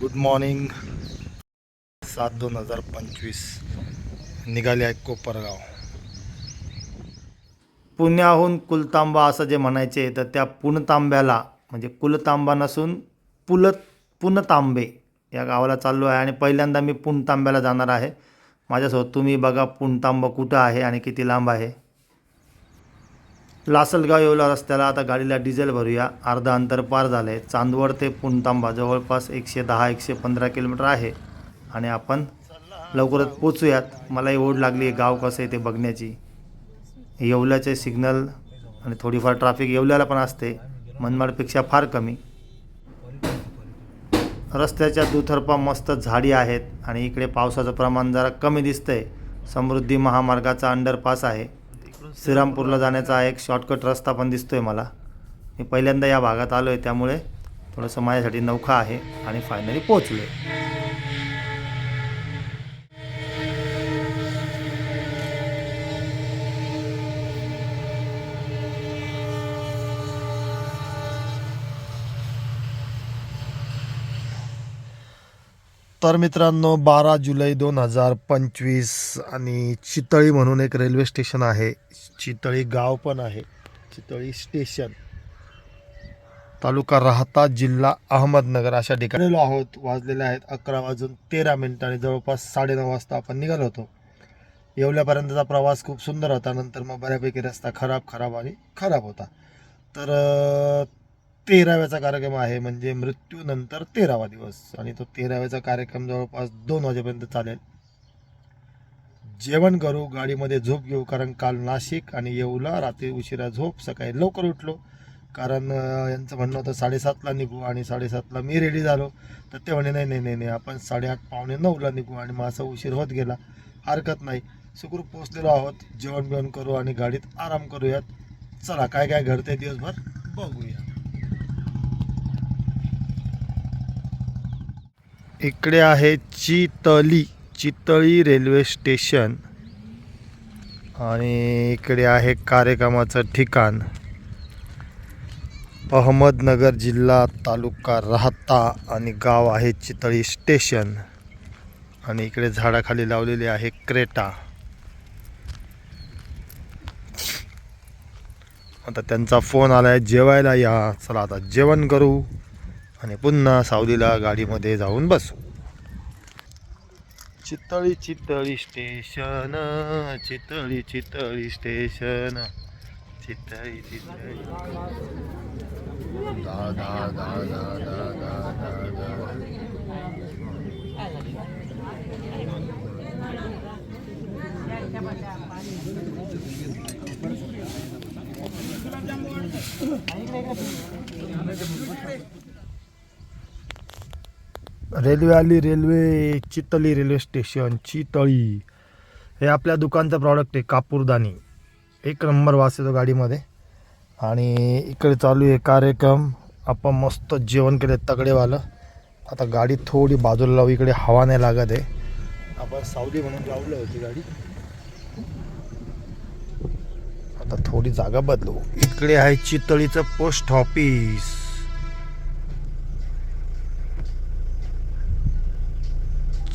Good morning सात दोन हजार पंचवीस. निघाले आहे कोपरगाव. पुण्याहून कुलतांबा असं जे म्हणायचे तर त्या पुणतांब्याला म्हणजे कुलतांबा नसून पुल पुणतांबे या गावाला चाललो आहे आणि पहिल्यांदा मी पुणतांब्याला जाणार आहे. माझ्यासोबत तुम्ही बघा पुणतांबा कुठं आहे आणि किती लांब आहे. लासलगाव येवला रस्त्याला आता गाडीला डिझेल भरूया. अर्धा अंतर पार झालं आहे चांदवड ते पुणतांबा जवळपास एकशे दहा एकशे पंधरा किलोमीटर आहे. आणि आपण लवकरच पोचूयात. मलाही ओढ लागली आहे गाव कसं आहे ते बघण्याची. येवल्याचे सिग्नल आणि थोडीफार ट्रॅफिक येवल्याला पण असते. मनमाडपेक्षा फार कमी. रस्त्याच्या दुतर्फा मस्त झाडी आहेत आणि इकडे पावसाचं प्रमाण जरा कमी दिसतंय. समृद्धी महामार्गाचा अंडरपास आहे. श्रीरामपूरला जाण्याचा एक शॉर्टकट रस्ता पण दिसतो आहे मला. मी पहिल्यांदा या भागात आलो आहे त्यामुळे थोडंसं माझ्यासाठी नौखा आहे आणि फायनली पोचलो तर मित्रांनो बारा जुलै दोन हजार पंचवीस आणि चितळी म्हणून एक रेल्वे स्टेशन आहे. चितळी गाव पण आहे. चितळी स्टेशन. तालुका राहता जिल्हा अहमदनगर अशा ठिकाणी आहोत. वाजलेले आहेत अकरा वाजून तेरा मिनिटं आणि जवळपास साडेनऊ वाजता आपण निघालो होतो. येवल्यापर्यंतचा प्रवास खूप सुंदर होता. नंतर मग बऱ्यापैकी रस्ता खराब खराब आणि खराब होता. तर तेराव्याचा कार्यक्रम आहे म्हणजे मृत्यूनंतर तेरावा दिवस. आणि तो तेराव्याचा कार्यक्रम जवळपास दोन वाजेपर्यंत चालेल. जेवण करू गाडीमध्ये झोप घेऊ कारण काल नाशिक आणि येऊला रात्री उशिरा झोप सकाळी लवकर उठलो. कारण यांचं म्हणणं होतं साडेसातला निघू आणि साडेसातला मी रेडी झालो. तर ते म्हणे नाही नाही नाही नाही आपण साडेआठ पावणे नऊला निघू. आणि मग असा उशीर होत गेला. हरकत नाही. सुखरूप पोचलेलो आहोत. जेवण बिवण करू आणि गाडीत आराम करूयात. चला काय काय घडते दिवसभर बघूया. इकडे आहे चितली चितळी रेल्वे स्टेशन. आणि इकडे आहे कार्यक्रमाचं ठिकाण. अहमदनगर जिल्हा तालुका राहता आणि गाव आहे चितळी स्टेशन. आणि इकडे झाडाखाली लावलेली आहे क्रेटा. आता त्यांचा फोन आलाय जेवायला या. चला आता जेवण करू. आणि पुन्हा सावलीला गाडीमध्ये जाऊन बसू. Chitali Chitali station Chitali Chitali station Chitali Chitali. दादा दादा दादा दादा रेल्वे आली railway Chitali railway station Chitali. हे आपल्या दुकानचं प्रॉडक्ट आहे कापूरदानी. एक नंबर वास येतो गाडीमध्ये. आणि इकडे चालू आहे कार्यक्रम. आपण मस्त जेवण केले तगडेवालं. आता गाडी थोडी बाजूला लावू इकडे हवा नाही लागत आहे. आपण सावली म्हणून लावलं होती गाडी. आता थोडी जागा बदलू. इकडे आहे चितळीचं पोस्ट ऑफिस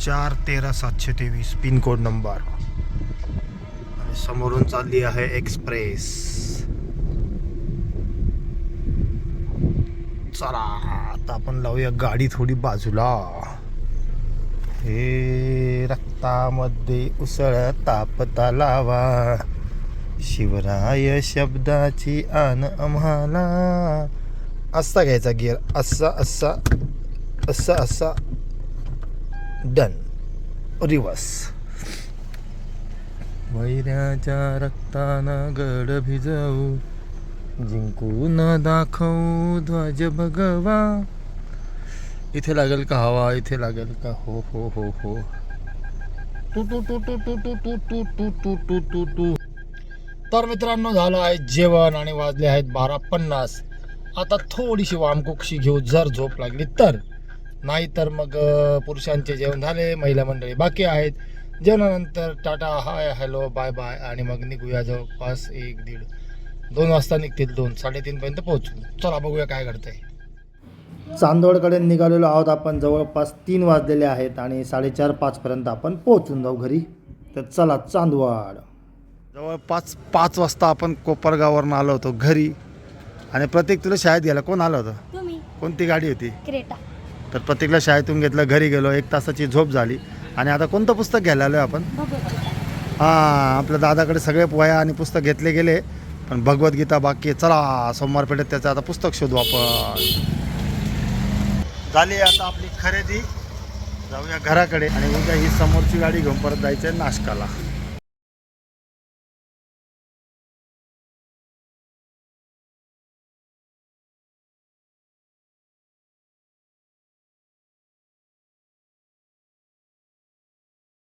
चार तेरा सातशे तेवीस पिनकोड नंबर. आणि समोरून चालली आहे एक्सप्रेस. चला आता आपण लावूया गाडी थोडी बाजूला. हे रक्तामध्ये उसळ तापता लावा. शिवराय शब्दाची आन आम्हाला. असा घ्यायचा गिअर असा असा असा असा. डन रिवर्स वैऱ्याच्या रक्तानं गड भिजवू जिंकून दाखवू ध्वज भगवा इथे लागेल का हवा इथे लागेल का हो हो हो हो तू टू तू टू तू टू तू तू तू तू तू तू टू तर मित्रांनो झालं आहे जेवण आणि वाजले आहेत बारा पन्नास आता थोडीशी वामकुक्षी घेऊ जर झोप लागली तर नाही तर मग पुरुषांचे जेवण झाले महिला मंडळी बाकी आहेत. जेवणानंतर tata hi hello bye bye आणि मग निघूया जवळपास एक दीड दोन वाजता निघतील दोन साडेतीन पर्यंत पोहोचू. चला बघूया काय घडतंय. चांदवडकडे निघालेलो आहोत आपण जवळपास तीन वाजलेले आहेत आणि साडेचार पाचपर्यंत आपण पोहोचून जाऊ घरी. तर चला चांदवड. जवळपास पाच वाजता आपण कोपरगाववरून आलो होतो घरी. आणि प्रत्येक तुला शाळेत गेला कोण आलं होतं? तुम्ही. कोणती गाडी होती? क्रेटा. तर प्रत्येकला शाळेतून घेतलं घरी गेलो एक तासाची झोप झाली. आणि आता कोणतं पुस्तक घ्यायला आलो आपण? हां आपल्या दादाकडे सगळे वया आणि पुस्तक घेतले गेले. पण भगवद्गीता बाकी चला सोमवार पेठेत त्याचं आता पुस्तक शोधू आपण. झाली आता आपली खरेदी. जाऊया घराकडे आणि उद्या ही समोरची गाडी घेऊन परत जायचं आहे नाशकाला.